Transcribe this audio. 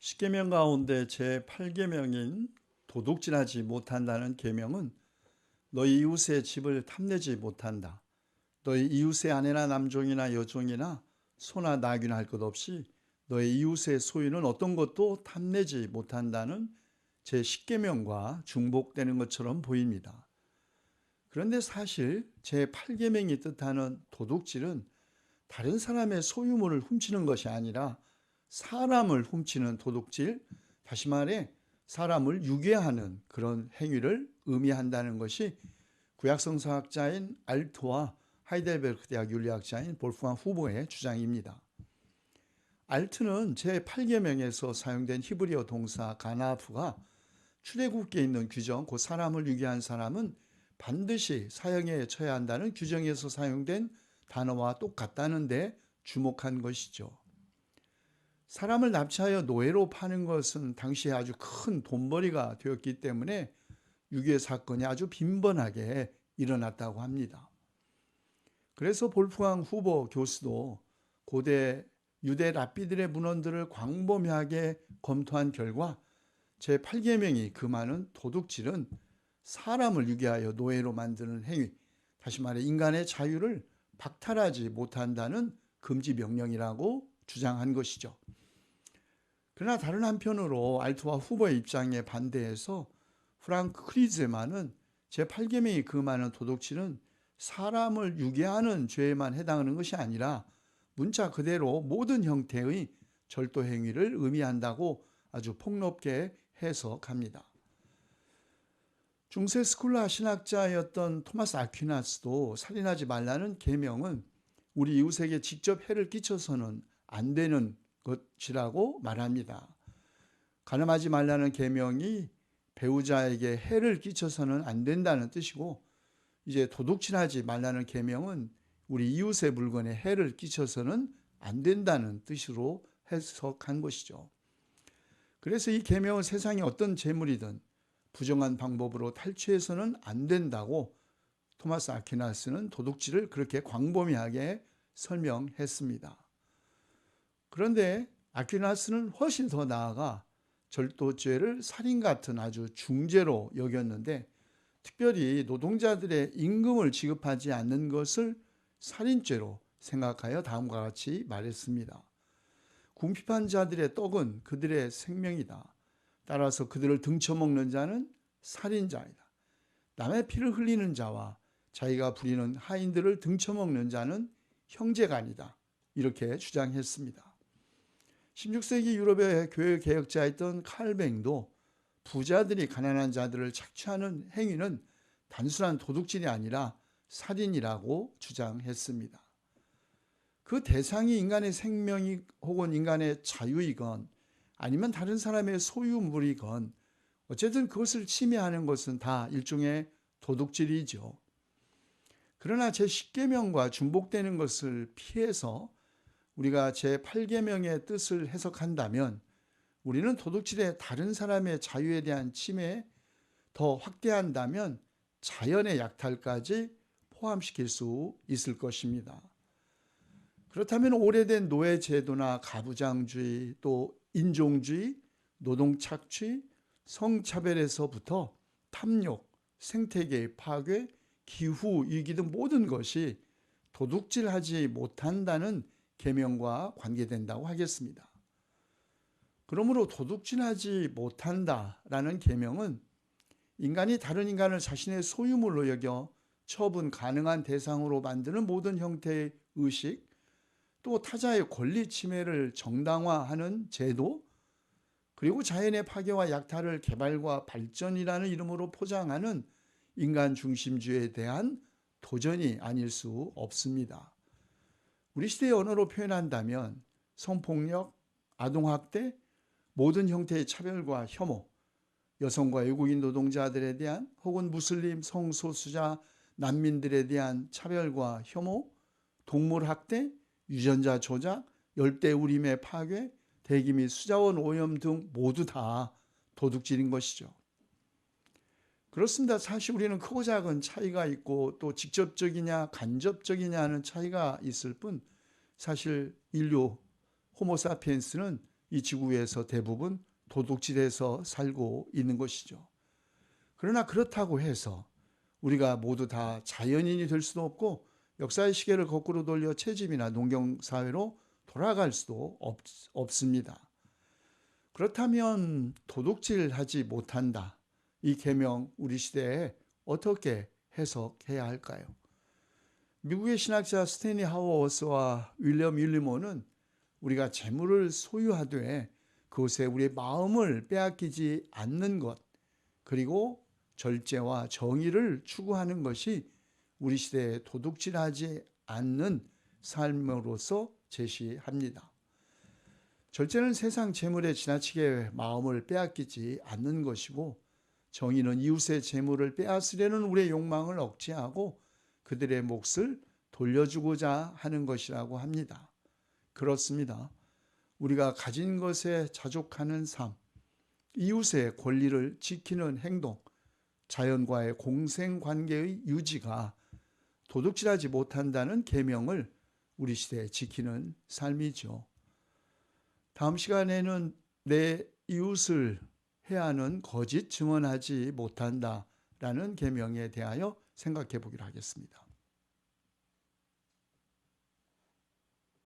십계명 가운데 제 8계명인 도둑질하지 못한다는 계명은 너희 이웃의 집을 탐내지 못한다. 너희 이웃의 아내나 남종이나 여종이나 소나 나귀나 할 것 없이 너희 이웃의 소유는 어떤 것도 탐내지 못한다는 제 10계명과 중복되는 것처럼 보입니다. 그런데 사실 제 8계명이 뜻하는 도둑질은 다른 사람의 소유물을 훔치는 것이 아니라 사람을 훔치는 도둑질, 다시 말해 사람을 유괴하는 그런 행위를 의미한다는 것이 구약성서학자인 알토와 하이델베르크 대학 윤리학자인 볼프강 후보의 주장입니다. 알트는 제8계명에서 사용된 히브리어 동사 가나프가 출애굽기에 있는 규정, 그 사람을 유괴한 사람은 반드시 사형에 처해야 한다는 규정에서 사용된 단어와 똑같다는데 주목한 것이죠. 사람을 납치하여 노예로 파는 것은 당시에 아주 큰 돈벌이가 되었기 때문에 유괴 사건이 아주 빈번하게 일어났다고 합니다. 그래서 볼프강 후보 교수도 고대 유대 랍비들의 문헌들을 광범위하게 검토한 결과 제8계명이 금하는 도둑질은 사람을 유괴하여 노예로 만드는 행위, 다시 말해 인간의 자유를 박탈하지 못한다는 금지 명령이라고 주장한 것이죠. 그러나 다른 한편으로 알트와 후보의 입장에 반대해서 프랑크 크리즈만은 제8계명이 금하는 도둑질은 사람을 유괴하는 죄에만 해당하는 것이 아니라 문자 그대로 모든 형태의 절도 행위를 의미한다고 아주 폭넓게 해석합니다. 중세 스쿨라 신학자였던 토마스 아퀴나스도 살인하지 말라는 계명은 우리 이웃에게 직접 해를 끼쳐서는 안 되는 것이라고 말합니다. 가늠하지 말라는 계명이 배우자에게 해를 끼쳐서는 안 된다는 뜻이고 이제 도둑질하지 말라는 계명은 우리 이웃의 물건에 해를 끼쳐서는 안 된다는 뜻으로 해석한 것이죠. 그래서 이 계명은 세상에 어떤 재물이든 부정한 방법으로 탈취해서는 안 된다고 토마스 아퀴나스는 도둑질을 그렇게 광범위하게 설명했습니다. 그런데 아퀴나스는 훨씬 더 나아가 절도죄를 살인 같은 아주 중죄로 여겼는데 특별히 노동자들의 임금을 지급하지 않는 것을 살인죄로 생각하여 다음과 같이 말했습니다. 궁핍한 자들의 떡은 그들의 생명이다. 따라서 그들을 등쳐먹는 자는 살인자이다. 남의 피를 흘리는 자와 자기가 부리는 하인들을 등쳐먹는 자는 형제가 아니다. 이렇게 주장했습니다. 16세기 유럽의 교회 개혁자였던 칼뱅도 부자들이 가난한 자들을 착취하는 행위는 단순한 도둑질이 아니라 살인이라고 주장했습니다. 그 대상이 인간의 생명이 혹은 인간의 자유이건 아니면 다른 사람의 소유물이건 어쨌든 그것을 침해하는 것은 다 일종의 도둑질이죠. 그러나 제10계명과 중복되는 것을 피해서 우리가 제8계명의 뜻을 해석한다면 우리는 도둑질의 다른 사람의 자유에 대한 침해 더 확대한다면 자연의 약탈까지 포함시킬 수 있을 것입니다. 그렇다면 오래된 노예 제도나 가부장주의 또 인종주의, 노동착취, 성차별에서부터 탐욕, 생태계의 파괴, 기후 위기 등 모든 것이 도둑질하지 못한다는 계명과 관계된다고 하겠습니다. 그러므로 도둑질하지 못한다라는 계명은 인간이 다른 인간을 자신의 소유물로 여겨 처분 가능한 대상으로 만드는 모든 형태의 의식, 또 타자의 권리 침해를 정당화하는 제도, 그리고 자연의 파괴와 약탈을 개발과 발전이라는 이름으로 포장하는 인간 중심주의에 대한 도전이 아닐 수 없습니다. 우리 시대의 언어로 표현한다면 성폭력, 아동학대, 모든 형태의 차별과 혐오, 여성과 외국인 노동자들에 대한 혹은 무슬림 성소수자 난민들에 대한 차별과 혐오, 동물학대, 유전자 조작, 열대우림의 파괴, 대기 및 수자원 오염 등 모두 다 도둑질인 것이죠. 그렇습니다. 사실 우리는 크고 작은 차이가 있고 또 직접적이냐 간접적이냐 하는 차이가 있을 뿐 사실 인류 호모사피엔스는 이 지구에서 대부분 도둑질해서 살고 있는 것이죠. 그러나 그렇다고 해서 우리가 모두 다 자연인이 될 수도 없고 역사의 시계를 거꾸로 돌려 채집이나 농경 사회로 돌아갈 수도 없, 없습니다. 그렇다면 도둑질하지 못한다. 이 계명 우리 시대에 어떻게 해석해야 할까요? 미국의 신학자 스테니 하워스와 윌리엄 윌리모는 우리가 재물을 소유하되 그것에 우리의 마음을 빼앗기지 않는 것 그리고 절제와 정의를 추구하는 것이 우리 시대에 도둑질하지 않는 삶으로서 제시합니다. 절제는 세상 재물에 지나치게 마음을 빼앗기지 않는 것이고 정의는 이웃의 재물을 빼앗으려는 우리의 욕망을 억제하고 그들의 몫을 돌려주고자 하는 것이라고 합니다. 그렇습니다. 우리가 가진 것에 자족하는 삶, 이웃의 권리를 지키는 행동, 자연과의 공생 관계의 유지가 도둑질하지 못한다는 계명을 우리 시대에 지키는 삶이죠. 다음 시간에는 내 이웃을 해하는 거짓 증언하지 못한다라는 계명에 대하여 생각해 보기로 하겠습니다.